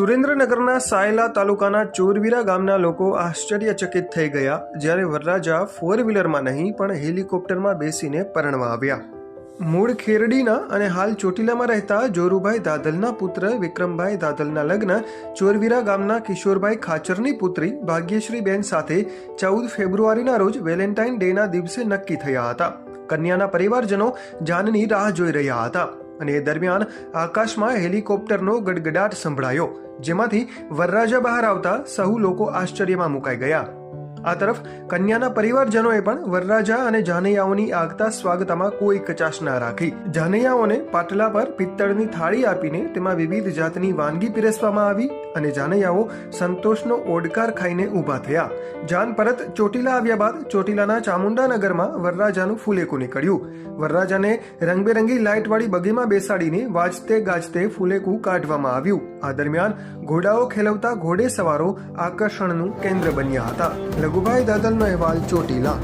સુરેન્દ્રનગરના સાયલા તાલુકાના ચોરવીરા ગામના લોકો આશ્ચર્યચકિત થઈ ગયા જ્યારે વરરાજા ફોર વ્હીલરમાં નહીં, પણ હેલિકોપ્ટરમાં બેસીને પરણવા આવ્યા. મૂળ ખેરડીના અને હાલ ચોટીલામાં રહેતા જોરુભાઈ દાદલના પુત્ર, વિક્રમભાઈ દાદલના લગ્ન ચોરવીરા ગામના કિશોરભાઈ ખાચરની પુત્રી, ભાગ્યશ્રીબેન સાથે ચૌદ ફેબ્રુઆરીના રોજ વેલેન્ટાઇન ડેના દિવસે નક્કી થયા હતા. કન્યાના પરિવારજનો જાનની રાહ જોઈ રહ્યા હતા. અને એ દરમિયાન આકાશમાં હેલિકોપ્ટરનો ગડગડાટ સંભળાયો, જેમાંથી વરરાજા બહાર આવતા સહુ લોકો આશ્ચર્યમાં મુકાઈ ગયા. આ તરફ કન્યાના પરિવારજનોએ પણ વરરાજા અને જાનૈયાઓની આગતા સ્વાગતમાં કોઈ કચાશ ના રાખી. જાનૈયાઓને પાટલા પર પિત્તળની થાળી આપીને તેમાં વિવિધ જાતની વાનગી પીરસવામાં આવી અને જાનૈયાઓ સંતોષનો ઓડકાર ખાઈને ઊભા થયા. જાન પરત ચોટીલા આવ્યા બાદ ચોટીલાના ચામુંડાનગરમાં વરરાજાનું ફૂલેકું નીકળ્યું. વરરાજાને રંગબેરંગી લાઇટવાળી બગીમાં બેસાડીને વાજતે ગાજતે ફૂલેકું કાઢવામાં આવ્યું. આ દરમિયાન ઘોડાઓ ખેલવતા ઘોડે સવારો આકર્ષણનું કેન્દ્ર બન્યા હતા. લઘુભાઈ દાદલનો અહેવાલ ચોટીલા.